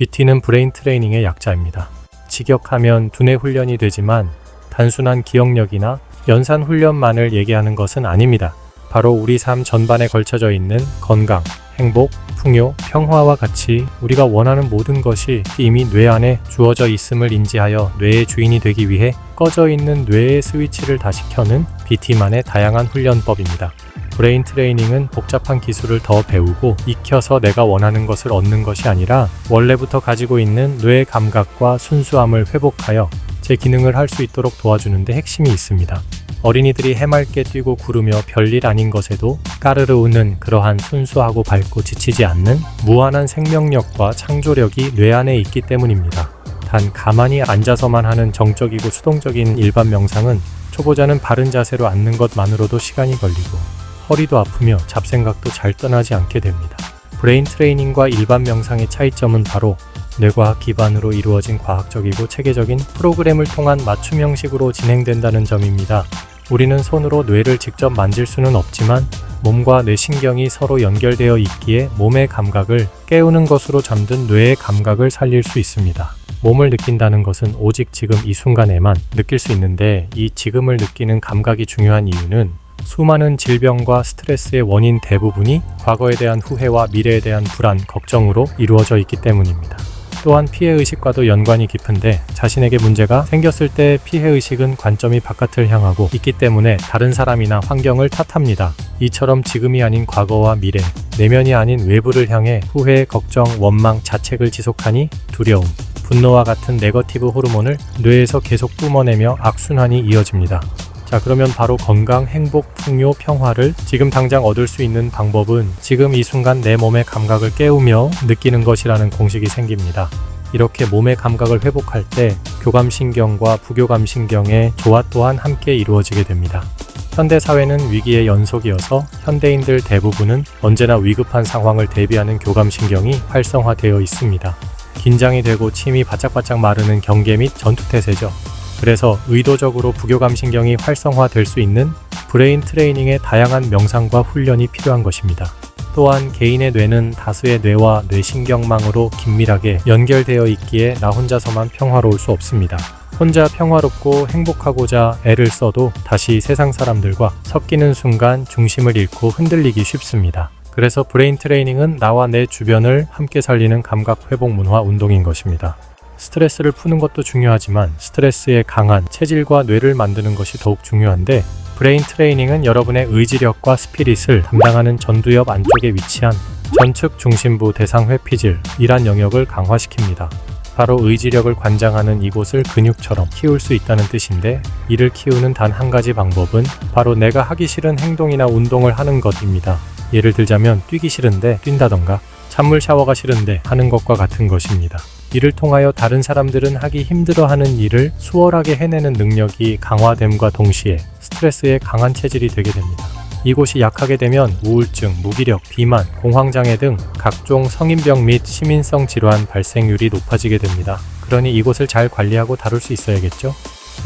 BT는 브레인 트레이닝의 약자입니다. 직역하면 두뇌 훈련이 되지만 단순한 기억력이나 연산 훈련만을 얘기하는 것은 아닙니다. 바로 우리 삶 전반에 걸쳐져 있는 건강, 행복, 풍요, 평화와 같이 우리가 원하는 모든 것이 이미 뇌 안에 주어져 있음을 인지하여 뇌의 주인이 되기 위해 꺼져 있는 뇌의 스위치를 다시 켜는 BT만의 다양한 훈련법입니다. 브레인 트레이닝은 복잡한 기술을 더 배우고 익혀서 내가 원하는 것을 얻는 것이 아니라 원래부터 가지고 있는 뇌의 감각과 순수함을 회복하여 제 기능을 할 수 있도록 도와주는 데 핵심이 있습니다. 어린이들이 해맑게 뛰고 구르며 별일 아닌 것에도 까르르 웃는 그러한 순수하고 밝고 지치지 않는 무한한 생명력과 창조력이 뇌 안에 있기 때문입니다. 단 가만히 앉아서만 하는 정적이고 수동적인 일반 명상은 초보자는 바른 자세로 앉는 것만으로도 시간이 걸리고 허리도 아프며 잡생각도 잘 떠나지 않게 됩니다. 브레인 트레이닝과 일반 명상의 차이점은 바로 뇌과학 기반으로 이루어진 과학적이고 체계적인 프로그램을 통한 맞춤 형식으로 진행된다는 점입니다. 우리는 손으로 뇌를 직접 만질 수는 없지만 몸과 뇌신경이 서로 연결되어 있기에 몸의 감각을 깨우는 것으로 잠든 뇌의 감각을 살릴 수 있습니다. 몸을 느낀다는 것은 오직 지금 이 순간에만 느낄 수 있는데 이 지금을 느끼는 감각이 중요한 이유는 수많은 질병과 스트레스의 원인 대부분이 과거에 대한 후회와 미래에 대한 불안, 걱정으로 이루어져 있기 때문입니다. 또한 피해의식과도 연관이 깊은데 자신에게 문제가 생겼을 때 피해의식은 관점이 바깥을 향하고 있기 때문에 다른 사람이나 환경을 탓합니다. 이처럼 지금이 아닌 과거와 미래, 내면이 아닌 외부를 향해 후회, 걱정, 원망, 자책을 지속하니 두려움, 분노와 같은 네거티브 호르몬을 뇌에서 계속 뿜어내며 악순환이 이어집니다. 자, 그러면 바로 건강, 행복, 풍요, 평화를 지금 당장 얻을 수 있는 방법은 지금 이 순간 내 몸의 감각을 깨우며 느끼는 것이라는 공식이 생깁니다. 이렇게 몸의 감각을 회복할 때 교감신경과 부교감신경의 조화 또한 함께 이루어지게 됩니다. 현대 사회는 위기의 연속이어서 현대인들 대부분은 언제나 위급한 상황을 대비하는 교감신경이 활성화되어 있습니다. 긴장이 되고 침이 바짝바짝 마르는 경계 및 전투태세죠. 그래서 의도적으로 부교감 신경이 활성화될 수 있는 브레인 트레이닝의 다양한 명상과 훈련이 필요한 것입니다. 또한 개인의 뇌는 다수의 뇌와 뇌신경망으로 긴밀하게 연결되어 있기에 나 혼자서만 평화로울 수 없습니다. 혼자 평화롭고 행복하고자 애를 써도 다시 세상 사람들과 섞이는 순간 중심을 잃고 흔들리기 쉽습니다. 그래서 브레인 트레이닝은 나와 내 주변을 함께 살리는 감각 회복 문화 운동인 것입니다. 스트레스를 푸는 것도 중요하지만 스트레스에 강한 체질과 뇌를 만드는 것이 더욱 중요한데 브레인 트레이닝은 여러분의 의지력과 스피릿을 담당하는 전두엽 안쪽에 위치한 전측 중심부 대상 회피질이란 영역을 강화시킵니다. 바로 의지력을 관장하는 이곳을 근육처럼 키울 수 있다는 뜻인데 이를 키우는 단 한 가지 방법은 바로 내가 하기 싫은 행동이나 운동을 하는 것입니다. 예를 들자면 뛰기 싫은데 뛴다던가 찬물 샤워가 싫은데 하는 것과 같은 것입니다. 이를 통하여 다른 사람들은 하기 힘들어하는 일을 수월하게 해내는 능력이 강화됨과 동시에 스트레스에 강한 체질이 되게 됩니다. 이곳이 약하게 되면 우울증, 무기력, 비만, 공황장애 등 각종 성인병 및 시민성 질환 발생률이 높아지게 됩니다. 그러니 이곳을 잘 관리하고 다룰 수 있어야겠죠?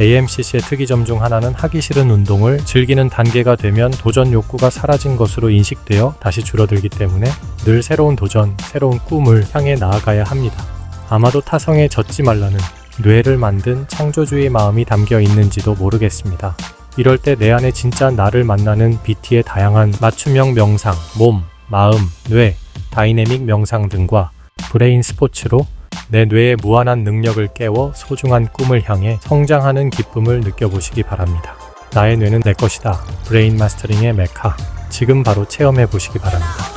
AMCC의 특이점 중 하나는 하기 싫은 운동을 즐기는 단계가 되면 도전 욕구가 사라진 것으로 인식되어 다시 줄어들기 때문에 늘 새로운 도전, 새로운 꿈을 향해 나아가야 합니다. 아마도 타성에 젖지 말라는 뇌를 만든 창조주의 마음이 담겨 있는지도 모르겠습니다. 이럴 때 내 안에 진짜 나를 만나는 BT의 다양한 맞춤형 명상, 몸, 마음, 뇌, 다이내믹 명상 등과 브레인 스포츠로 내 뇌의 무한한 능력을 깨워 소중한 꿈을 향해 성장하는 기쁨을 느껴보시기 바랍니다. 나의 뇌는 내 것이다. 브레인 마스터링의 메카. 지금 바로 체험해 보시기 바랍니다.